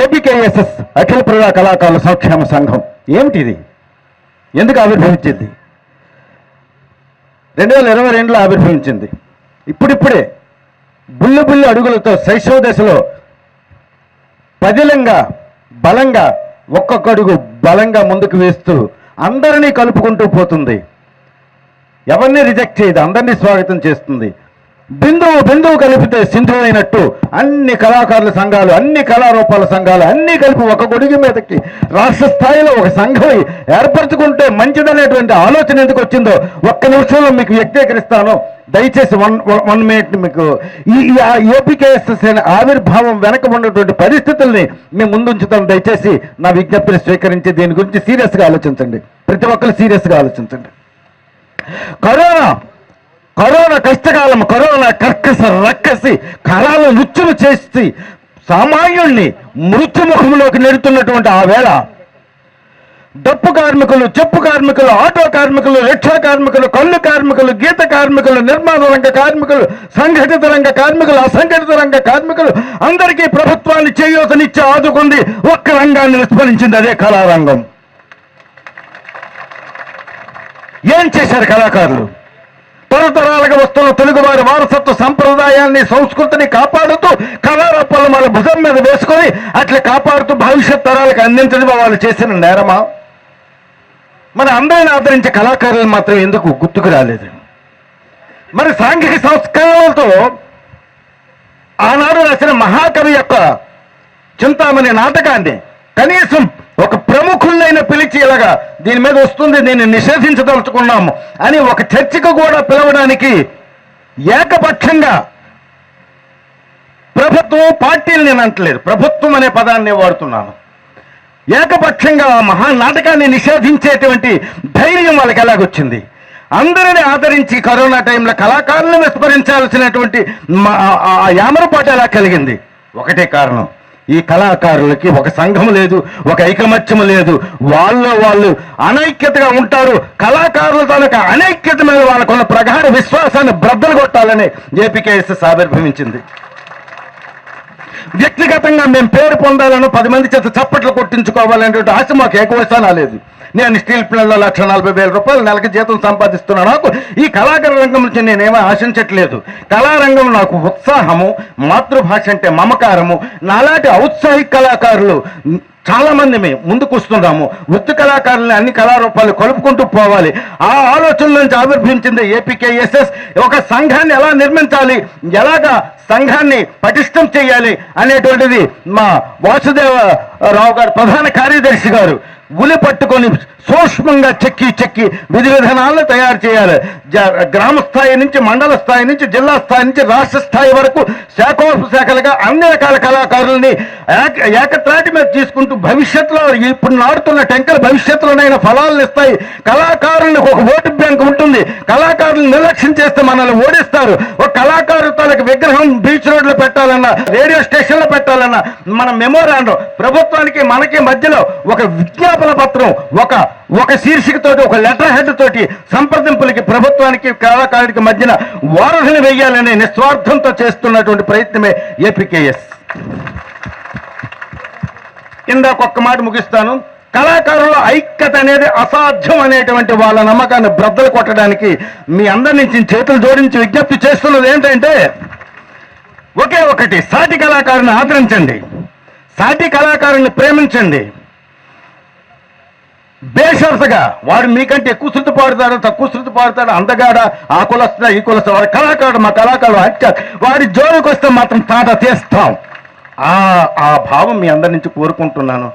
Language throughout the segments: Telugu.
ఏపీకేఎస్ఎస్ అఖిల ప్రజా కళాకారుల సంక్షేమ సంఘం. ఏమిటిది? ఎందుకు ఆవిర్భవించింది? రెండు వేల ఇరవై రెండులో ఆవిర్భవించింది. ఇప్పుడిప్పుడే బుల్లు బుల్లు అడుగులతో శైశవ దశలో పదిలంగా బలంగా ఒక్కొక్క అడుగు బలంగా ముందుకు వేస్తూ అందరినీ కలుపుకుంటూ పోతుంది. ఎవరిని రిజెక్ట్ చేయదు అందరినీ స్వాగతం చేస్తుంది. బిందువు బిందువు కలిపితే సింధు అయినట్టు అన్ని కళాకారుల సంఘాలు అన్ని కళారూపాల సంఘాలు అన్ని కలిపి ఒక గొడుగు మీదకి రాష్ట్ర స్థాయిలో ఒక సంఘం ఏర్పరచుకుంటే మంచిదనేటువంటి ఆలోచన ఎందుకు వచ్చిందో ఒక్క నిమిషంలో మీకు వ్యక్తీకరిస్తాను. దయచేసి వన్ వన్ మినిట్ మీకు. ఈ ఏపీకేఎస్ఎస్ అనే ఆవిర్భావం వెనక ఉన్నటువంటి పరిస్థితుల్ని మేము ముందుంచుతాం. దయచేసి నా విజ్ఞప్తిని స్వీకరించి దీని గురించి సీరియస్గా ఆలోచించండి. ప్రతి ఒక్కరు సీరియస్గా ఆలోచించండి. కరోనా కరోనా కష్టకాలం కరోనా కర్కస రక్కసి కరాలు నృత్యులు చేసి సామాన్యుణ్ణి మృత్యుముఖంలోకి నెడుతున్నటువంటి ఆ వేళ డప్పు కార్మికులు చెప్పు కార్మికులు ఆటో కార్మికులు రిక్షా కార్మికులు కళ్ళు కార్మికులు గీత కార్మికులు నిర్మాణ రంగ కార్మికులు సంఘటిత రంగ కార్మికులు అసంఘటిత రంగ కార్మికులు అందరికీ ప్రభుత్వాన్ని చేయూతనిచ్చి ఆదుకుంది ఒక్క రంగాన్ని విస్మరించింది అదే కళారంగం. ఏం చేశారు కళాకారులు? తరతరాలుగా వస్తున్న తెలుగువారి వారసత్వ సంప్రదాయాన్ని సంస్కృతిని కాపాడుతూ కళారూపాలు మన భుజం మీద వేసుకొని అట్లా కాపాడుతూ భవిష్యత్ తరాలకు అందించడం వాళ్ళు చేసిన నేరమా? మన అందరిని ఆదరించే కళాకారులు మాత్రం ఎందుకు గుర్తుకు రాలేదు? మరి సాంఘిక సంస్కరణలతో ఆనాడు రాసిన మహాకవి యొక్క చింతామణి నాటకాన్ని కనీసం ఒక ప్రముఖులైన పిలిచి ఇలాగా దీని మీద వస్తుంది దీన్ని నిషేధించదలుచుకున్నాము అని ఒక చర్చకు కూడా పిలవడానికి ఏకపక్షంగా ప్రభుత్వం పార్టీలు నేను అంటలేదు ప్రభుత్వం అనే పదాన్ని వాడుతున్నాను. ఏకపక్షంగా ఆ మహా నాటకాన్ని నిషేధించేటువంటి ధైర్యం వాళ్ళకి ఎలాగొచ్చింది? అందరిని ఆదరించి కరోనా టైంలో కళాకారులను విస్మరించాల్సినటువంటి ఆ- ఆ యామరపాటు ఎలా కలిగింది? ఒకటే కారణం. ఈ కళాకారులకి ఒక సంఘం లేదు ఒక ఐకమత్యం లేదు. వాళ్ళు వాళ్ళు అనైక్యతగా ఉంటారు. కళాకారుల తాలూకా అనైక్యత మీద వాళ్ళకున్న ప్రగాఢ విశ్వాసాన్ని బ్రద్దలు కొట్టాలని ఏపీకేఎస్ఎస్ ఆవిర్భవించింది వ్యక్తిగతంగా మేము పేరు పొందాలను పది మంది చేత చప్పట్లు కొట్టించుకోవాలనేటువంటి ఆశ మాకు ఏకవశానా లేదు నేను స్టీల్ ప్లాంట్లో లక్ష నలభై వేల రూపాయలు నెలకి జీతం సంపాదిస్తున్నాను. నాకు ఈ కళాకార రంగం నుంచి నేనేమీ ఆశించట్లేదు. కళారంగం నాకు ఉత్సాహము మాతృభాష అంటే మమకారము. నాలాంటి ఔత్సాహిక కళాకారులు చాలామంది మేము ముందుకు వస్తున్నాము. వృత్తి కళాకారులని అన్ని కళారూపాలు కలుపుకుంటూ పోవాలి. ఆ ఆలోచన నుంచి ఆవిర్భించింది ఏపీకేఎస్ఎస్. ఒక సంఘాన్ని ఎలా నిర్మించాలి? ఎలాగా సంఘాన్ని పటిష్టం చేయాలి? అనేటువంటిది మా వాసుదేవ రావు గారు ప్రధాన కార్యదర్శి గారు ఉలి పట్టుకొని సూక్ష్మంగా చెక్కి చెక్కి విధి విధానాలను తయారు చేయాలి. గ్రామ స్థాయి నుంచి మండల స్థాయి నుంచి జిల్లా స్థాయి నుంచి రాష్ట్ర స్థాయి వరకు శాఖోపశాఖలుగా అన్ని రకాల కళాకారుల్ని ఏక ఏకత్రాటి మీద తీసుకుంటూ భవిష్యత్తులో ఇప్పుడు నాడుతున్న టెంకలు భవిష్యత్తులోనైనా ఫలాలను ఇస్తాయి. కళాకారుల్ని ఒక ఓటు కళాకారులు నిర్లక్ష్యం చేస్తే మనల్ని ఓడిస్తారు. ఒక కళాకారు తాలకు విగ్రహం బీచ్ రోడ్లో పెట్టాలన్నా రేడియో స్టేషన్లో పెట్టాలన్నా మన మెమోరాండం ప్రభుత్వానికి మనకి మధ్యలో ఒక విజ్ఞాపన పత్రం ఒక ఒక శీర్షికతోటి ఒక లెటర్ హెడ్ తోటి సంప్రదింపులకి ప్రభుత్వానికి కళాకారుడికి మధ్యన వారధిని వేయాలనే నిస్వార్థంతో చేస్తున్నటువంటి ప్రయత్నమే ఏపీకేఎస్. ఇందాక ఒక్క మాట ముగిస్తాను. కళాకారుల ఐక్యత అనేది అసాధ్యం అనేటువంటి వాళ్ళ నమ్మకాన్ని బ్రద్దలు కొట్టడానికి మీ అందరి నుంచి చేతులు జోడించి విజ్ఞప్తి చేస్తున్నది ఏంటంటే ఒకే ఒకటి సాటి కళాకారుని ఆదరించండి. సాటి కళాకారుని ప్రేమించండి. బేషరసగా వాడు మీకంటే ఎక్కువ శృతి పాడుతాడు తక్కువ శృతి పాడుతాడు అందగాడ ఆ కులొస్తా ఈ కులొస్తా వాడు కళాకారుడు మా కళాకారుడు హత్య వాడి జోలికి వస్తే మాత్రం తాట తీస్తాం. ఆ ఆ భావం మీ అందరి నుంచి కోరుకుంటున్నాను.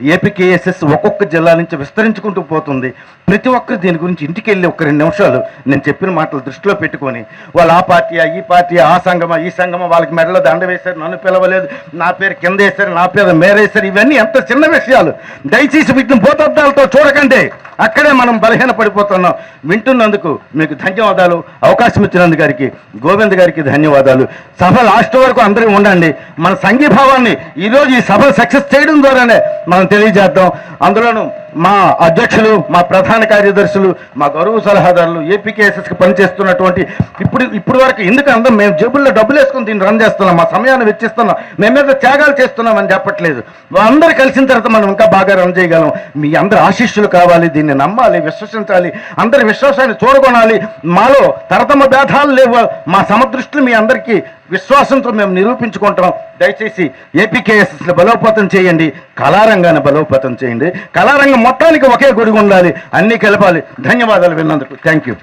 ఏపీకేఎస్ఎస్ ఒక్కొక్క జిల్లా నుంచి విస్తరించుకుంటూ పోతుంది. ప్రతి ఒక్కరు దీని గురించి ఇంటికి వెళ్ళి ఒక రెండు నిమిషాలు నేను చెప్పిన మాటలు దృష్టిలో పెట్టుకొని వాళ్ళు ఆ పార్టీ ఈ పార్టీ ఆ సంఘమా ఈ సంఘమా వాళ్ళకి మెడలో దండ వేశారు నన్ను పిలవలేదు నా పేరు కింద వేశారు నా పేరు మేరేశారు. ఇవన్నీ ఎంత చిన్న విషయాలు. దయచేసి వీటిని భూతద్దాలతో చూడకండి. అక్కడే మనం బలహీన పడిపోతున్నాం వింటున్నందుకు మీకు ధన్యవాదాలు. అవకాశం ఇచ్చినందు గారికి గోవింద్ గారికి ధన్యవాదాలు. సభ లాస్ట్ వరకు అందరూ ఉండండి. మన సంఘీభావాన్ని ఈరోజు ఈ సభ సక్సెస్ చేయడం ద్వారానే మనం తెలియజేద్దాం. అందులోనూ మా అధ్యక్షులు మా ప్రధాన కార్యదర్శులు మా గౌరవ సలహాదారులు ఏపీకేఎస్ఎస్కి పనిచేస్తున్నటువంటి ఇప్పుడు ఇప్పుడు వరకు ఎందుకు అందం మేము జేబుల్లో డబ్బులు వేసుకుని దీన్ని రన్ చేస్తున్నాం మా సమయాన్ని వెచ్చిస్తున్నాం మేము మీద త్యాగాలు చేస్తున్నామని చెప్పట్లేదు. అందరూ కలిసిన తర్వాత మనం ఇంకా బాగా రన్ చేయగలం. మీ అందరి ఆశీస్సులు కావాలి దీన్ని నమ్మాలి విశ్వసించాలి అందరి విశ్వాసాన్ని చూడగొనాలి. మాలో తరతమ భేదాలు లేవు. మా సమదృష్టిని మీ అందరికీ విశ్వాసంతో మేము నిరూపించుకుంటాం దయచేసి ఏపీకేఎస్ఎస్ని బలోపేతం చేయండి కళారంగాన్ని బలోపేతం చేయండి. కళారంగం మొత్తానికి ఒకే గుడి ఉండాలి అన్నీ కలపాలి. ధన్యవాదాలు విన్నందుకు. Thank you